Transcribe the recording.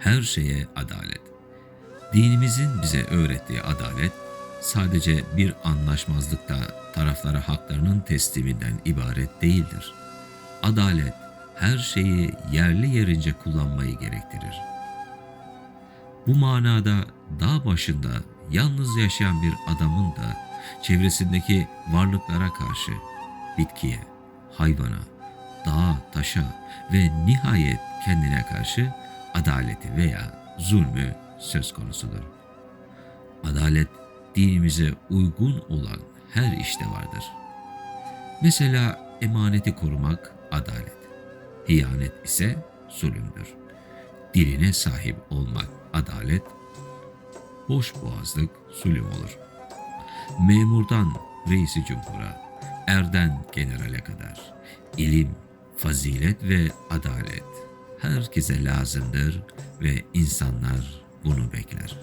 her şeye adalet. Dinimizin bize öğrettiği adalet sadece bir anlaşmazlıkta taraflara haklarının tesliminden ibaret değildir. Adalet her şeyi yerli yerince kullanmayı gerektirir. Bu manada dağ başında yalnız yaşayan bir adamın da çevresindeki varlıklara karşı bitkiye, hayvana, dağa, taşa ve nihayet kendine karşı adaleti veya zulmü söz konusudur. Adalet dinimize uygun olan her işte vardır. Mesela emaneti korumak adalet, hiyanet ise zulümdür. Diline sahip olmak adalet, boş boğazlık zulüm olur. Memurdan reisi cumhura, erden generale kadar ilim, fazilet ve adalet herkese lazımdır ve insanlar bunu bekler.''